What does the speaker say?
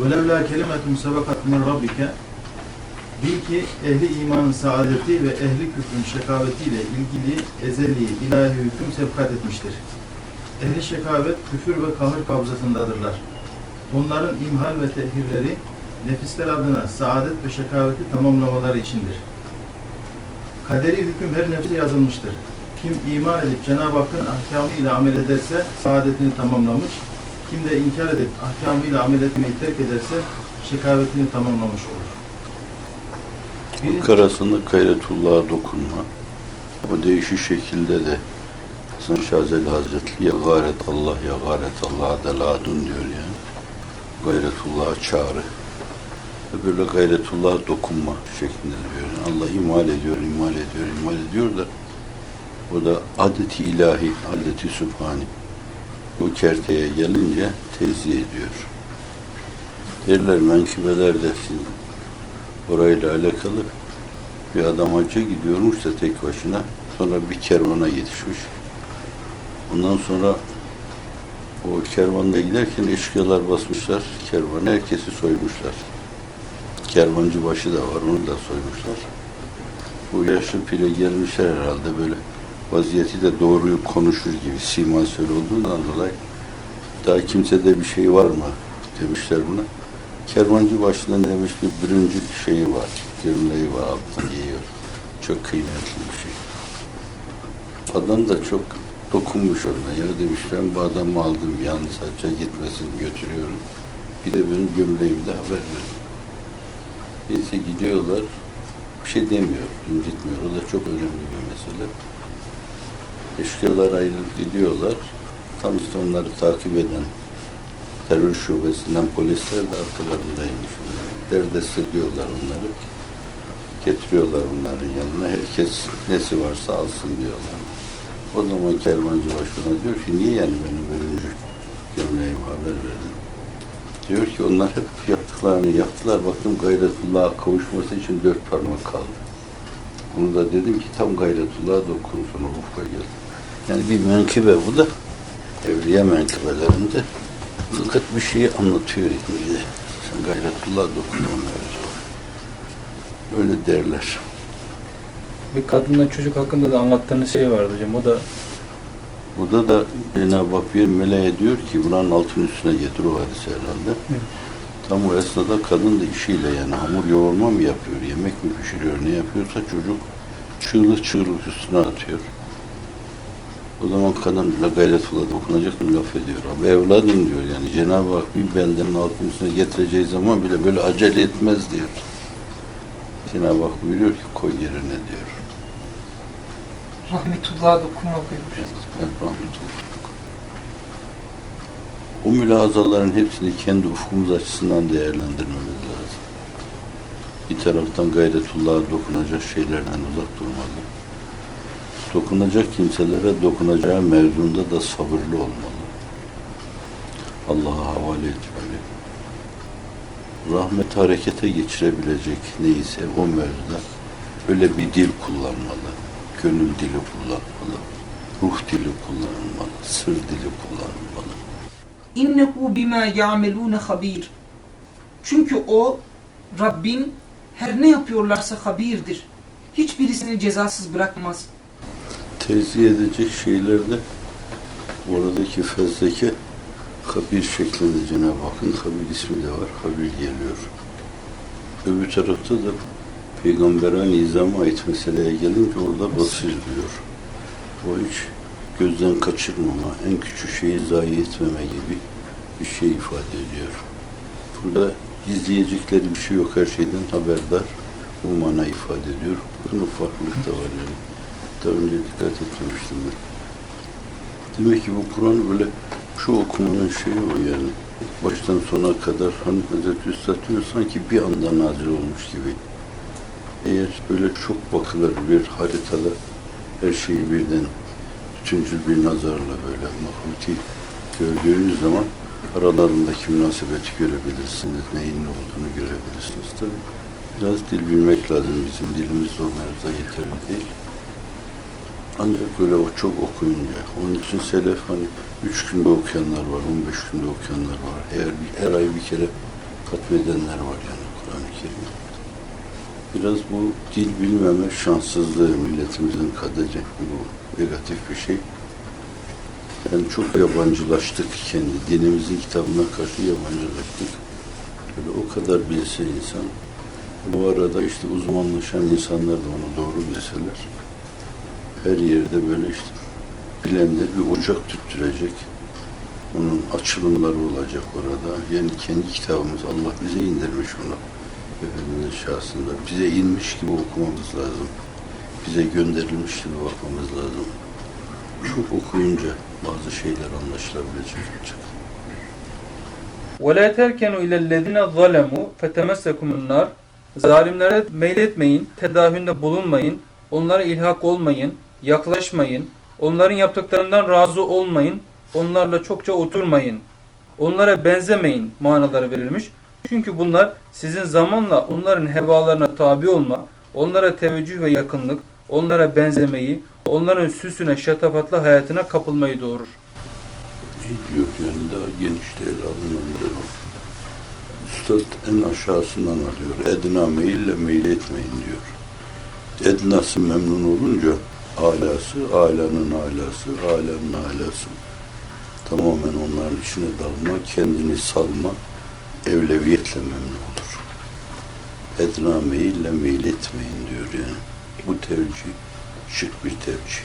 وَلَوْلَا كَلِمَةٌ سَبَقَتْ مِنْ رَبِّكَ Bil ki ehli imanın saadeti ve ehli küfrün şekavetiyle ilgili ezeli ilahi hüküm sevkat etmiştir. Ehli şekavet, küfür ve kahır kabzasındadırlar. Onların imhal ve tehirleri nefisler adına saadet ve şekaveti tamamlamaları içindir. Kaderi hüküm her nefse yazılmıştır. Kim iman edip Cenab-ı Hakk'ın ahkamıyla amel ederse saadetini tamamlamış, kim de inkar edip ahkamıyla amel etmeyi terk ederse şekavetini tamamlamış olur. Birinci- Karasında gayretullah'a dokunma. Bu değişik şekilde de Hasan Şazeli Hazretleri ya gayret Allah ya gayret Allah deladun diyor yani. Gayretullah'a çağrı. Böyle gayretullah'a dokunma şeklinde diyor. Yani Allah imal ediyor, imal ediyor, imal ediyor da o da adeti ilahi, adeti sübhani. Bu kerteye gelince tezih ediyor. Derler menkibelerde şimdi orayla alakalı bir adam hacca gidiyormuş da tek başına. Sonra bir kervana yetişmiş. Ondan sonra o kervanda giderken eşkıyalar basmışlar. Kervanı herkesi soymuşlar. Kervancı başı da var, onu da soymuşlar. Bu yaşlı pire gelmişler herhalde böyle vaziyeti de doğruyu konuşur gibi siması öyle olduğundan dolayı daha kimsede bir şey var mı demişler buna. Kervancı başından demiş bir birincil şeyi var, gömleği var alttan giyiyor. Çok kıymetli bir şey. Adam da çok dokunmuş ona. Ya demiş ben bu adamı aldım yalnız hacca gitmesin götürüyorum. Bir de benim gömleğimi de haber verin. Neyse gidiyorlar. Bir şey demiyor, incitmiyor. O da çok önemli bir mesele. Eşkıyalar ayrılıp gidiyorlar. Tam işte onları takip eden terör şubesinden polisler de arkalarındaymış. Derdest ediyorlar onları. Getiriyorlar onların yanına. Herkes nesi varsa alsın diyorlar. O zaman kervancı başına diyor ki niye yani benim bölümcü gömleğimi haber verdin? Diyor ki onlar hep yaptıklarını yaptılar. Baktım gayretullah'a kavuşması için dört parmak kaldı. Bunu da dedim ki tam gayretullah'a dokun sonra ufka gel. Yani bir menkıbe bu da evliya menkıbelerinde fakat bir şeyi anlatıyor bize. Sen gayretullah dokun öyle derler. Bir kadınla çocuk hakkında da anlattığınız şey vardı hocam. O da Burada da Cenab-ı Hak bir meleğe diyor ki buranın altın üstüne getir o hadise herhalde. Evet. Tam o esnada kadın da işiyle yani hamur yoğurma mı yapıyor, yemek mi pişiriyor, ne yapıyorsa çocuk çığlık çığlık üstüne atıyor. O zaman kadın bile gayretullah dokunacak mı laf ediyor. Abi evladım diyor yani Cenab-ı Hak bir beldenin altın üstüne getireceği zaman bile böyle acele etmez diyor. Cenab-ı Hak buyuruyor ki koy yerine diyor. Rahmetullah'a dokunma buyurmuş. Evet, rahmetullah. O mülazaların hepsini kendi ufkumuz açısından değerlendirmemiz lazım. Bir taraftan gayretullah'a dokunacak şeylerden uzak durmalı. Dokunacak kimselere dokunacağı mevzunda da sabırlı olmalı. Allah'a havale etmeli. Rahmet harekete geçirebilecek neyse o mevzuda öyle bir dil kullanmalı. Gönül dili kullanmalı. Ruh dili kullanmalı. Sır dili kullanmalı. İnnehu bima ya'melune habir. Çünkü o Rabbin her ne yapıyorlarsa habirdir. Hiçbirisini cezasız bırakmaz. Tezih edecek şeylerde oradaki fezleke habir şeklinde Cenab-ı Hakk'ın habir ismi de var. Habir geliyor. Öbür tarafta da Peygamber'e nizama ait meseleye gelince orada basir diyor. O hiç gözden kaçırmama, en küçük şeyi zayi etmeme gibi bir şey ifade ediyor. Burada gizleyecekleri bir şey yok. Her şeyden haberdar. Bu mana ifade ediyor. Bunun farklılık da var yani. Daha önce dikkat etmemiştim ben. Demek ki bu Kur'an böyle şu okumanın şeyi o yani. Baştan sona kadar hani Hazreti Üstad sanki bir anda nazil olmuş gibi. Eğer böyle çok bakılır bir haritada her şeyi birden bütüncül bir nazarla böyle mahluki gördüğünüz zaman aralarındaki münasebeti görebilirsiniz. Neyin ne olduğunu görebilirsiniz. Tabii biraz dil bilmek lazım. Bizim dilimiz o mevzuda yeterli değil. Ancak böyle o çok okuyunca, onun için selef hani üç günde okuyanlar var, on beş günde okuyanlar var. Bir, her ay bir kere katmedenler var yani Kur'an-ı Kerim'de. Biraz bu dil bilmeme şanssızlığı milletimizin kaderi. Bu negatif bir şey. Yani çok yabancılaştık kendi dinimizin kitabına karşı yabancılaştık. Böyle o kadar bilse insan. Bu arada işte uzmanlaşan insanlar da onu doğru bilseler. Her yerde böyle işte bilenler bir ocak tüttürecek. Onun açılımları olacak orada. Yani kendi kitabımız Allah bize indirmiş bunu. Efendimizin şahsında. Bize inmiş gibi okumamız lazım. Bize gönderilmiş gibi bakmamız lazım. Çok okuyunca bazı şeyler anlaşılabilecek olacak. وَلَا تَرْكَنُوا اِلَى الَّذِينَ ظَلَمُوا فَتَمَسَّكُمُ النَّارِ Zalimlere meyletmeyin, tedahünde bulunmayın, onlara ilhak olmayın, yaklaşmayın, onların yaptıklarından razı olmayın, onlarla çokça oturmayın, onlara benzemeyin manaları verilmiş. Çünkü bunlar sizin zamanla onların hevalarına tabi olma, onlara teveccüh ve yakınlık, onlara benzemeyi, onların süsüne, şatafatlı hayatına kapılmayı doğurur. İyi diyor yani daha geniş değil var. Üstad en aşağısından alıyor. Edna meyille meyil etmeyin diyor. Ednası memnun olunca alası, alanın alası, alanın alası. Tamamen onların içine dalma, kendini salma, evleviyetle memnun olur. Edna meyille meyil etmeyin diyor yani. Bu tercih şık bir tercih.